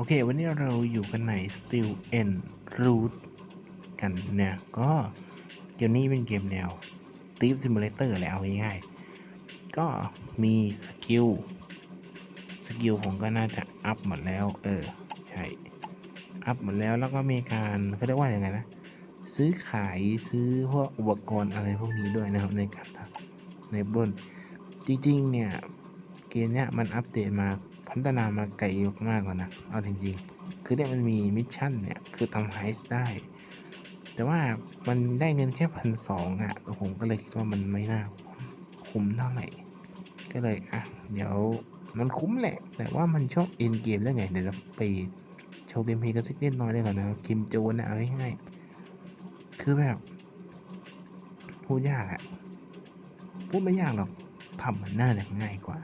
โอเค วันนี้เราอยู่กันใน Still and Root กันเนี่ย ก็เกมนี้เป็นเกมแนว t i e f Simulator แหละเอาง่ายๆก็มีสกิล สกิลผมก็น่าจะอัพหมดแล้ว เออ ใช่ อัพหมดแล้วแล้วก็มีการเขาเรียกว่าอย่างไงนะ ซื้อขายซื้อพวกอุปกรณ์อะไรพวกนี้ด้วยนะครับ ในการทำในบนจริงๆเนี่ย เกมเนี้ยมันอัปเดตมา พัฒนามาไกลมากกว่านะ เอาจริงๆ คือเนี่ยมันมีมิชชั่นเนี่ย คือทำไฮส์ได้ แต่ว่ามันได้เงินแค่พันสองอะผมก็เลยคิดว่ามันไม่น่าคุ้มเท่าไหร่ ก็เลยอะ เดี๋ยวมันคุ้มแหละ แต่ว่ามันชอบเอ็นเกมแล้วไง เดี๋ยวเราไปโชว์เกมเพย์กันสักนิดน้อยได้ก่อนนะคิมโจนนะเอาง่ายๆคือแบบพูดยากอะพูดไม่ยากหรอกทำมันน่าจะง่ายกว่า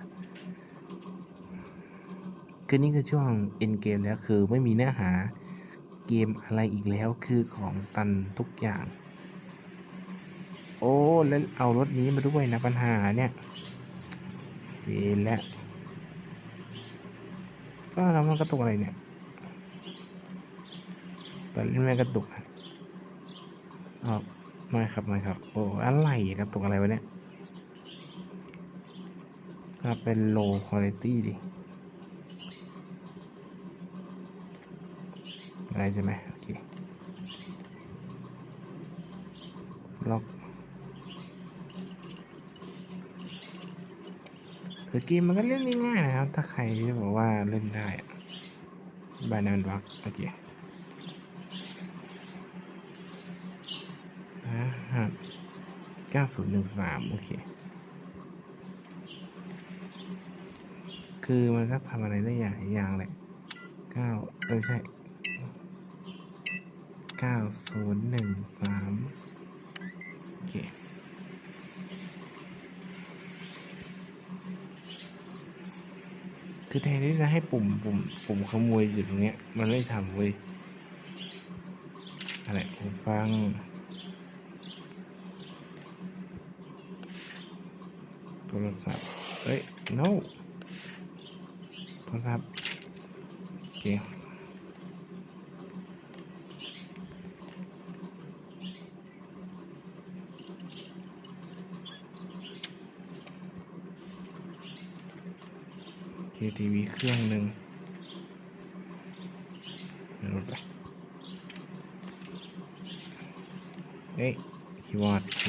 คือนี่คือช่วงเอ็นเกมแล้วคือไม่มีเนื้อหาเกมอะไรอีกแล้วคือของตันทุกอย่าง โอ้แล้วเอารถนี้มาด้วยนะปัญหาเนี่ยเวแล้วก็แล้วมันกระตุกอะไรเนี่ยตอนนี้มันกระตุกอะอ๋อไม่ครับไม่ครับ โอ้อะไรกระตุกอะไรวะเนี่ยถ้าเป็น low quality ดิ อะไรใช่ไหมโอเคล็อกคือเกมมันก็เล่นง่ายๆนะครับ ถ้าใครที่บอกว่าเล่นได้อะบายนันวักโอเคฮะเก้าศูนย์หนึ่งสามโอเค คือมันก็ทำอะไรได้อย่างอย่างแหละเก้าเออใช่ เก้าศูนย์หนึ่งสามโอเคคือแทนที่จะให้ปุ่มปุ่มปุ่มขโมยอยู่ตรงเนี้ย มันไม่ทำเว้ยอะไรหูฟังโทรศัพท์เอ้ย no โทรศัพท์โอเค เคทีวีเครื่องหนึ่งรู้ไปเอ้ยคีย์บอร์ดโอเค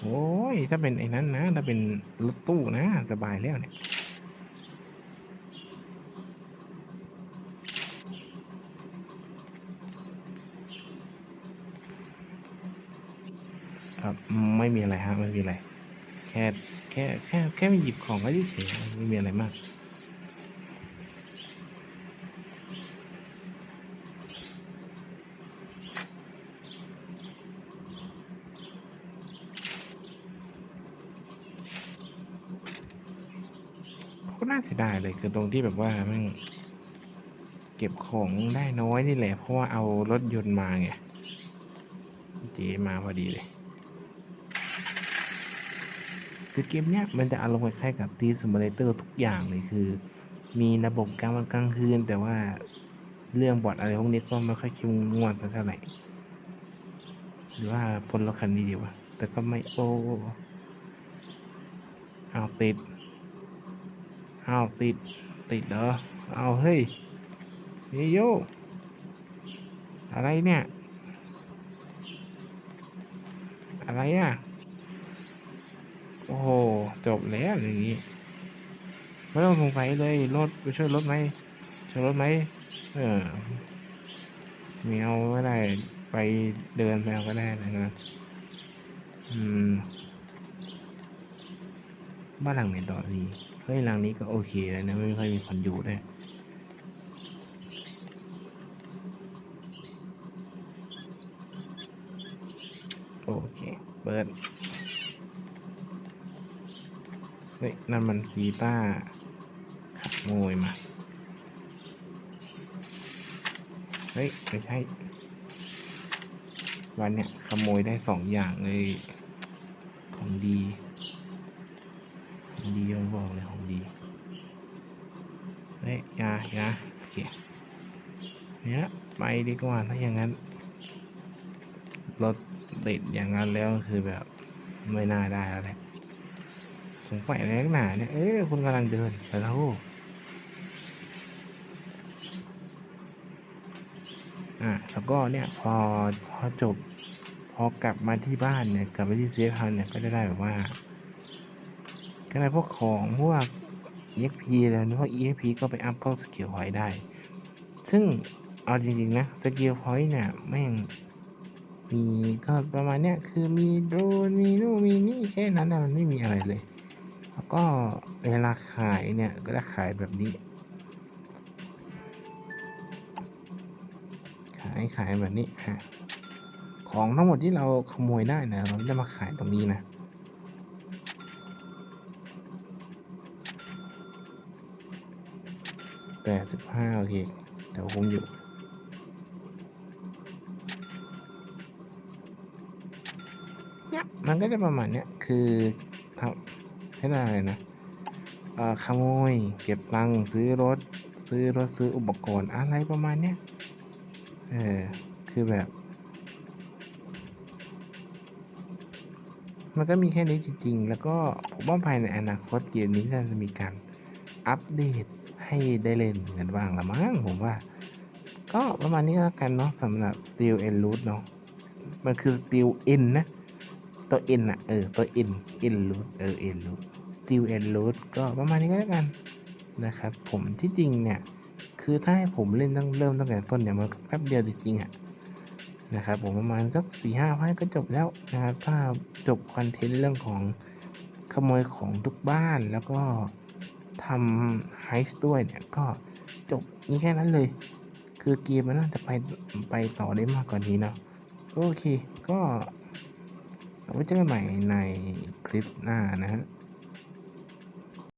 โอ้ย ถ้าเป็นไอ้นั้นนะ ถ้าเป็นรถตู้นะ สบายแล้วเนี่ยครับไม่มีอะไรฮะไม่มีอะไร แค่ ค่แค่แค่ไม่หยิบของก็เฉยไม่มีอะไรมากก็น่าเสียดายเลยคือตรงที่แบบว่ามันเก็บของได้น้อยนี่แหละเพราะว่าเอารถยนต์มาไงเจมาพอดีเลย คือเกมเนี้ยมันจะอารมณ์คล้ายๆกับทีสมูเลเตอร์ทุกอย่างเลยคือ มีระบบกลางวันกลางคืน แต่ว่าเรื่องบอดอะไรพวกนี้ก็ไม่ค่อยเข้มงวดสักเท่าไหร่หรือว่าพลรถคันนี้ดีวะแต่ก็ไม่โอ้เอาติดเอาติดติดเหรอเอาเฮ้ยเฮยโยอะไรเนี่ย อะไรอะ อ้โห จบแล้วอย่างนี้ ไม่ต้องสงสัยเลยรถไปช่วยรถไหมช่วยรถไหมเออไมีเอาไม่ได้ไปเดินไปเอาก็ได้นะอืม บ้านหลังไหนต่อดีเฮ้ยหลังนี้ก็โอเคแล้วนะไม่ค่อยมีคนอยู่ด้วยโอเค เปิด เฮ้ยนั่นมันกีตาร์ขโมยมา เฮ้ย ไม่ใช่ วันเนี้ยขโมยได้สองอย่างเลย ของดีของดียงบอกเลยของดี เฮ้ยยายาโอเคเนี่ยไปดีกว่าถ้าอย่างนั้นรถติดอย่างนั้นแล้วคือแบบไม่น่าได้แล้วแหละ สงสัยอะไรนักหนาเนี่ย เอ๊ะคุณกำลังเดินไปแล้วอะแล้วก็เนี่ยพอพอจบ พอกลับมาที่บ้านเนี่ยกลับไปที่เซฟเฮาเนี่ยก็จะได้แบบว่าก็ได้พวกของพวก EXP แล้วพวก EXP ก็ไปอัพเข้าสกิลพอยต์ได้ ซึ่งเอาจริงๆนะสกิลพอยต์เนี่ยแม่งมีก็ประมาณเนี้ยคือมีโดรนมีนู่นมีนี่แค่นั้นนะมันไม่มีอะไรเลย แล้วก็เวลาขายเนี่ยก็จะขายแบบนี้ ขายขายแบบนี้ฮะของทั้งหมดที่เราขโมยได้นะเราจะมาขายตรงนี้นะแปดสิบห้าโอเคแต่คงอยู่เนี่ยมันก็จะประมาณเนี้ยคือทำให้ได้อะไรนะขโมย เก็บตังค์ซื้อรถ ซื้อรถซื้ออุปกรณ์อะไรประมาณเนี้ยเออคือแบบ มันก็มีแค่นี้จริง ๆ แล้วก็ผมว่าภายในอนาคตเกมนี้น่าจะมีการอัปเดตให้ได้เล่นกันบ้างละมั้งผมว่า ก็ประมาณนี้แล้วกันเนาะสำหรับ Steel and Root เนาะมันคือ Steel N นะ ตัว N อะเออ ตัว N N Root เออ N Root Steel and Root ก็ประมาณนี้ก็แล้วกันนะครับ ผมที่จริงเนี่ยคือถ้าให้ผมเล่นตั้งเริ่มตั้งแต่ต้นเนี่ยมันแป๊บเดียวจริงๆอะนะครับผมประมาณสักสี่ห้าพันก็จบแล้วนะครับ ถ้าจบคอนเทนต์เรื่องของขโมยของทุกบ้านแล้วก็ทำไฮส์ด้วยเนี่ยก็จบนี่แค่นั้นเลย คือเกมมันน่าจะไปไปต่อได้มากกว่านี้เนาะโอเคก็ไว้เจอกันใหม่ในคลิปหน้านะฮะ